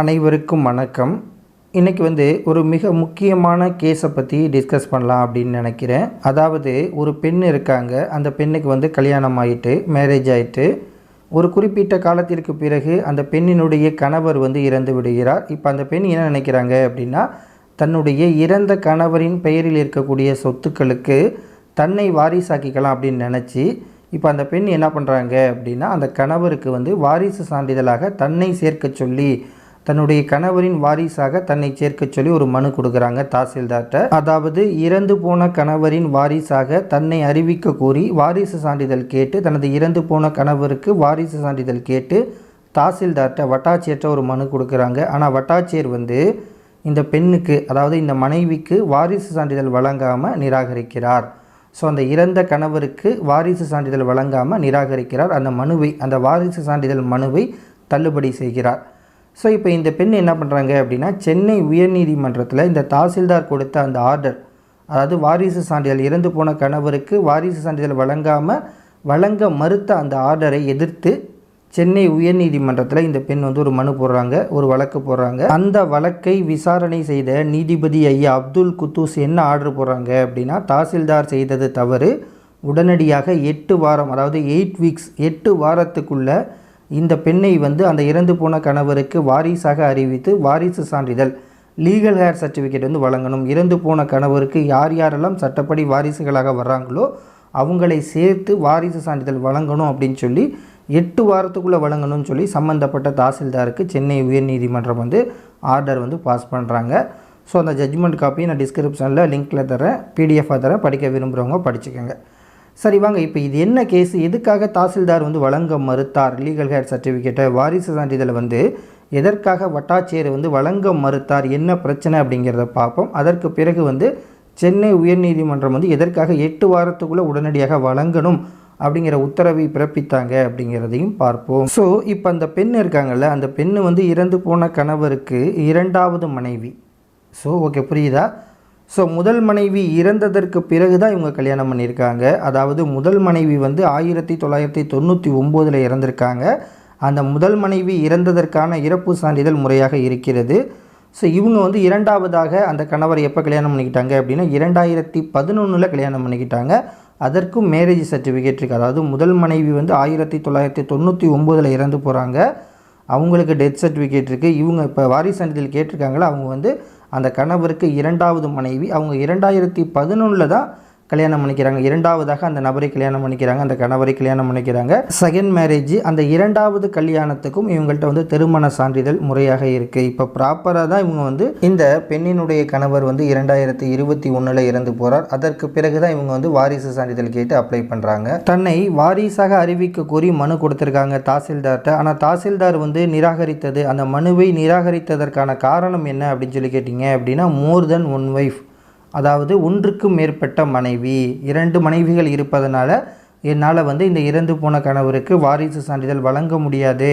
அனைவருக்கும் வணக்கம். இன்றைக்கி வந்து ஒரு மிக முக்கியமான கேஸை பற்றி டிஸ்கஸ் பண்ணலாம் அப்படின்னு நினைக்கிறேன். அதாவது ஒரு பெண் இருக்காங்க. அந்த பெண்ணுக்கு வந்து கல்யாணம் ஆகிட்டு மேரேஜ் ஆகிட்டு ஒரு குறிப்பிட்ட காலத்திற்கு பிறகு அந்த பெண்ணினுடைய கணவர் வந்து இறந்து விடுகிறார். இப்போ அந்த பெண் என்ன நினைக்கிறாங்க அப்படின்னா தன்னுடைய இறந்த கணவரின் பெயரில் இருக்கக்கூடிய சொத்துக்களுக்கு தன்னை வாரிசாக்கிக்கலாம் அப்படின்னு நினச்சி இப்போ அந்த பெண் என்ன பண்ணுறாங்க அப்படின்னா அந்த கணவருக்கு வந்து வாரிசு சான்றிதழாக தன்னை சேர்க்க சொல்லி தன்னுடைய கணவரின் வாரிசாக தன்னை சேர்க்க சொல்லி ஒரு மனு கொடுக்குறாங்க தாசில்தார்கிட்ட. அதாவது இறந்து போன கணவரின் வாரிசாக தன்னை அறிவிக்க கோரி வாரிசு சான்றிதழ் கேட்டு தனது இறந்து போன கணவருக்கு வாரிசு சான்றிதழ் கேட்டு தாசில்தார்கிட்ட வட்டாட்சியர்கிட்ட ஒரு மனு கொடுக்குறாங்க. ஆனால் வட்டாட்சியர் வந்து இந்த பெண்ணுக்கு அதாவது இந்த மனைவிக்கு வாரிசு சான்றிதழ் வழங்காமல் நிராகரிக்கிறார். ஸோ அந்த இறந்த கணவருக்கு வாரிசு சான்றிதழ் வழங்காமல் நிராகரிக்கிறார். அந்த மனுவை அந்த வாரிசு சான்றிதழ் மனுவை தள்ளுபடி செய்கிறார். ஸோ இப்போ இந்த பெண் என்ன பண்ணுறாங்க அப்படின்னா சென்னை உயர்நீதிமன்றத்தில் இந்த தாசில்தார் கொடுத்த அந்த ஆர்டர் அதாவது வாரிசு சான்றிதழ் இறந்து போன கணவருக்கு வாரிசு சான்றிதழ் வழங்காமல் வழங்க மறுத்த அந்த ஆர்டரை எதிர்த்து சென்னை உயர்நீதிமன்றத்தில் இந்த பெண் வந்து ஒரு மனு போடுறாங்க ஒரு வழக்கு போடுறாங்க. அந்த வழக்கை விசாரணை செய்த நீதிபதி ஐயா அப்துல் குத்தூஸ் என்ன ஆர்டர் போடுறாங்க அப்படின்னா தாசில்தார் செய்தது தவறு. உடனடியாக எட்டு வாரம் அதாவது எயிட் வீக்ஸ் எட்டு வாரத்துக்குள்ளே இந்த பெண்ணை வந்து அந்த இறந்து போன கணவருக்கு வாரிசாக அறிவித்து வாரிசு சான்றிதழ் லீகல் ஹேர் சர்டிஃபிகேட் வந்து வழங்கணும். இறந்து போன கணவருக்கு யார் யாரெல்லாம் சட்டப்படி வாரிசுகளாக வர்றாங்களோ அவங்களை சேர்த்து வாரிசு சான்றிதழ் வழங்கணும் அப்படின்னு சொல்லி எட்டு வாரத்துக்குள்ளே வழங்கணும்னு சொல்லி சம்மந்தப்பட்ட தாசில்தாருக்கு சென்னை உயர்நீதிமன்றம் வந்து ஆர்டர் வந்து பாஸ் பண்ணுறாங்க ஸோ அந்த ஜட்ஜ்மெண்ட் காப்பியை நான் டிஸ்கிரிப்ஷனில் லிங்க்கில் தரேன் பிடிஎஃபாக தரேன் படிக்க விரும்புகிறவங்க படிச்சுக்கோங்க. சரி வாங்க. இப்போ இது என்ன கேஸ் எதுக்காக தாசில்தார் வந்து வழங்க மறுத்தார்? லீகல் ஹேர் சர்டிஃபிகேட்டை வாரிசு சான்றிதழை வந்து எதற்காக வட்டாட்சியர் வந்து வழங்க மறுத்தார்? என்ன பிரச்சனை அப்படிங்கிறத பார்ப்போம். அதற்கு பிறகு வந்து சென்னை உயர்நீதிமன்றம் வந்து எதற்காக எட்டு வாரத்துக்குள்ளே உடனடியாக வழங்கணும் அப்படிங்கிற உத்தரவை பிறப்பித்தாங்க அப்படிங்கிறதையும் பார்ப்போம். ஸோ இப்போ அந்த பெண் இருக்காங்கல்ல அந்த பெண்ணு வந்து இறந்து போன கணவருக்கு இரண்டாவது மனைவி. ஸோ ஓகே புரியுதா? ஸோ முதல் மனைவி இறந்ததற்கு பிறகு தான் இவங்க கல்யாணம் பண்ணியிருக்காங்க. அதாவது முதல் மனைவி வந்து ஆயிரத்தி தொள்ளாயிரத்தி தொண்ணூற்றி ஒம்போதில் இறந்திருக்காங்க. அந்த முதல் மனைவி இறந்ததற்கான இறப்பு சான்றிதழ் முறையாக இருக்கிறது. ஸோ இவங்க வந்து இரண்டாவதாக அந்த கணவரை எப்போ கல்யாணம் பண்ணிக்கிட்டாங்க அப்படின்னா இரண்டாயிரத்தி பதினொன்றில் கல்யாணம் பண்ணிக்கிட்டாங்க. அதற்கும் மேரேஜ் சர்டிஃபிகேட் இருக்குது அதாவது முதல் மனைவி வந்து ஆயிரத்தி தொள்ளாயிரத்தி தொண்ணூற்றி ஒம்போதில் இறந்து போகிறாங்க அவங்களுக்கு டெத் சர்டிஃபிகேட் இருக்குது இவங்க இப்போ வாரிசு சான்றிதழ் கேட்டிருக்காங்களா அவங்க வந்து அந்த கணவருக்கு இரண்டாவது மனைவி. அவங்க இரண்டாயிரத்தி பதினொன்றில் தான் கல்யாணம் பண்ணிக்கிறாங்க. இரண்டாவதாக அந்த நபரை கல்யாணம் பண்ணிக்கிறாங்க. அந்த கணவரை கல்யாணம் பண்ணிக்கிறாங்க. செகண்ட் மேரேஜ் அந்த இரண்டாவது கல்யாணத்துக்கும் இவங்கள்ட்ட வந்து திருமண சான்றிதழ் முறையாக இருக்குது இப்போ ப்ராப்பராக தான் இவங்க வந்து இந்த பெண்ணினுடைய கணவர் வந்து இரண்டாயிரத்தி இருபத்தி ஒன்றில் இறந்து போகிறார் அதற்கு பிறகு தான் இவங்க வந்து வாரிசு சான்றிதழ் கேட்டு அப்ளை பண்ணுறாங்க தன்னை வாரிசாக அறிவிக்க கோரி மனு கொடுத்துருக்காங்க தாசில்தார்கிட்ட. ஆனால் தாசில்தார் வந்து நிராகரித்தது. அந்த மனுவை நிராகரித்ததற்கான காரணம் என்ன அப்படின்னு சொல்லி கேட்டிங்க அப்படின்னா மோர் தென் ஒன் ஒய்ஃப் அதாவது ஒன்றுக்கும் மேற்பட்ட மனைவி இரண்டு மனைவிகள் இருப்பதனால என்னால் வந்து இந்த இறந்து போன கணவருக்கு வாரிசு சான்றிதழ் வழங்க முடியாது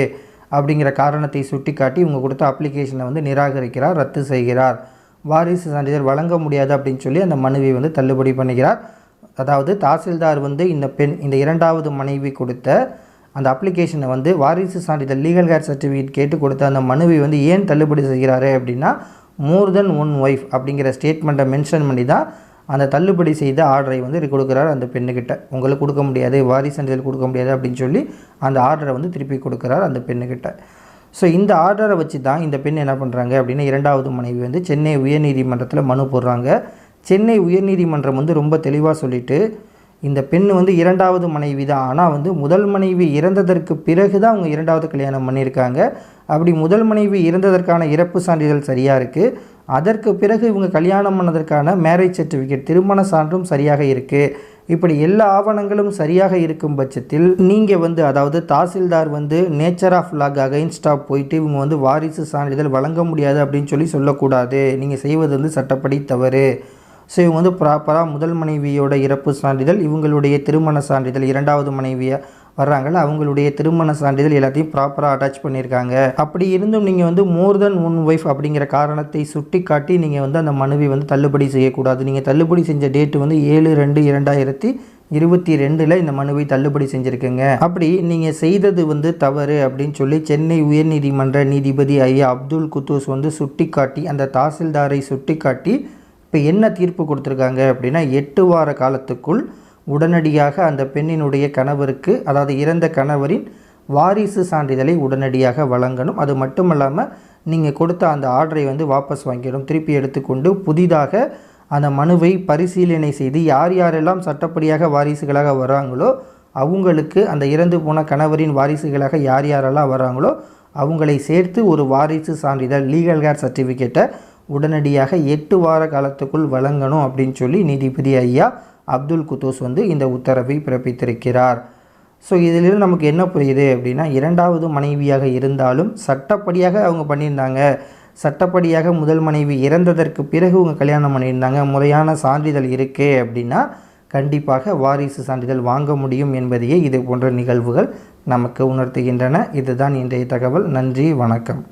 அப்படிங்கிற காரணத்தை சுட்டிக்காட்டி இவங்க கொடுத்த அப்ளிகேஷனை வந்து நிராகரிக்கிறார் ரத்து செய்கிறார். வாரிசு சான்றிதழ் வழங்க முடியாது அப்படின்னு சொல்லி அந்த மனுவை வந்து தள்ளுபடி பண்ணுகிறார் அதாவது தாசில்தார் வந்து இந்த பெண் இந்த இரண்டாவது மனைவி கொடுத்த அந்த அப்ளிகேஷனை வந்து வாரிசு சான்றிதழ் லீகல் கேர் சர்டிஃபிகேட் கேட்டு கொடுத்த அந்த மனுவை வந்து ஏன் தள்ளுபடி செய்கிறாரு அப்படின்னா மோர் தென் ஒன் ஒய்ஃப் அப்படிங்கிற ஸ்டேட்மெண்ட்டை மென்ஷன் பண்ணி தான் அந்த தள்ளுபடி செய்த ஆர்டரை வந்து கொடுக்குறாரு அந்த பெண்ணுக்கிட்ட உங்களுக்கு கொடுக்க முடியாது வாரிசு சான்றிதழ் கொடுக்க முடியாது அப்படின்னு சொல்லி அந்த ஆர்டரை வந்து திருப்பி கொடுக்குறாரு அந்த பெண்ணுக்கிட்ட ஸோ இந்த ஆர்டரை வச்சு தான் இந்த பெண் என்ன பண்ணுறாங்க அப்படின்னா இரண்டாவது மனைவி வந்து சென்னை உயர்நீதிமன்றத்தில் மனு போடுறாங்க. சென்னை உயர்நீதிமன்றம் வந்து ரொம்ப தெளிவாக சொல்லிவிட்டு இந்த பெண் வந்து இரண்டாவது மனைவி தான். ஆனால் வந்து முதல் மனைவி இறந்ததற்கு பிறகு தான் அவங்க இரண்டாவது கல்யாணம் பண்ணியிருக்காங்க. அப்படி முதல் மனைவி இறந்ததற்கான இறப்பு சான்றிதழ் சரியாக இருக்குது அதற்கு பிறகு இவங்க கல்யாணம் பண்ணதற்கான மேரேஜ் சர்டிஃபிகேட் திருமண சான்றும் சரியாக இருக்குது இப்படி எல்லா ஆவணங்களும் சரியாக இருக்கும் பட்சத்தில் நீங்கள் வந்து அதாவது தாசில்தார் வந்து நேச்சர் ஆஃப் லாக் அகைன்ஸ்டாக போயிட்டு இவங்க வந்து வாரிசு சான்றிதழ் வழங்க முடியாது அப்படின்னு சொல்லி சொல்லக்கூடாது. நீங்கள் செய்வது வந்து சட்டப்படி தவறு. ஸோ இவங்க வந்து ப்ராப்பராக முதல் மனைவியோட இறப்பு சான்றிதழ் இவங்களுடைய திருமண சான்றிதழ் இரண்டாவது மனைவியாக வர்றாங்கள அவங்களுடைய திருமண சான்றிதழ் எல்லாத்தையும் ப்ராப்பராக அட்டாச் பண்ணியிருக்காங்க. அப்படி இருந்தும் நீங்கள் வந்து மோர் தென் ஒன் ஒய்ஃப் அப்படிங்கிற காரணத்தை சுட்டி காட்டி நீங்கள் வந்து அந்த மனுவை வந்து தள்ளுபடி செய்யக்கூடாது. நீங்கள் தள்ளுபடி செஞ்ச டேட்டு வந்து ஏழு ரெண்டு இரண்டாயிரத்தி இருபத்தி ரெண்டில் இந்த மனுவை தள்ளுபடி செஞ்சுருக்குங்க. அப்படி நீங்கள் செய்தது வந்து தவறு அப்படின்னு சொல்லி சென்னை உயர்நீதிமன்ற நீதிபதி ஐயா அப்துல் குத்தூஸ் வந்து சுட்டிக்காட்டி அந்த தாசில்தாரை சுட்டிக்காட்டி இப்போ என்ன தீர்ப்பு கொடுத்துருக்காங்க அப்படின்னா எட்டு வார காலத்துக்குள் உடனடியாக அந்த பெண்ணினுடைய கணவருக்கு அதாவது இறந்த கணவரின் வாரிசு சான்றிதழை உடனடியாக வழங்கணும். அது மட்டும் இல்லாமல் நீங்கள் கொடுத்த அந்த ஆர்டரை வந்து வாபஸ் வாங்கிடும் திருப்பி எடுத்துக்கொண்டு புதிதாக அந்த மனுவை பரிசீலனை செய்து யார் யாரெல்லாம் சட்டப்படியாக வாரிசுகளாக வராங்களோ அவங்களுக்கு அந்த இறந்து போன கணவரின் வாரிசுகளாக யார் யாரெல்லாம் வராங்களோ அவங்களை சேர்த்து ஒரு வாரிசு சான்றிதழ் லீகல் கேர் சர்டிஃபிகேட்டை உடனடியாக எட்டு வார காலத்துக்குள் வழங்கணும் அப்படின்னு சொல்லி நீதிபதி ஐயா அப்துல் குத்தூஸ் வந்து இந்த உத்தரவை பிறப்பித்திருக்கிறார். ஸோ இதிலிருந்து நமக்கு என்ன புரியுது அப்படின்னா இரண்டாவது மனைவியாக இருந்தாலும் சட்டப்படியாக அவங்க பண்ணியிருந்தாங்க. சட்டப்படியாக முதல் மனைவி இறந்ததற்கு பிறகு அவங்க கல்யாணம் பண்ணியிருந்தாங்க. முறையான சான்றிதழ் இருக்கே அப்படின்னா கண்டிப்பாக வாரிசு சான்றிதழ் வாங்க முடியும் என்பதையே இது போன்ற நிகழ்வுகள் நமக்கு உணர்த்துகின்றன. இதுதான் இன்றைய தகவல். நன்றி வணக்கம்.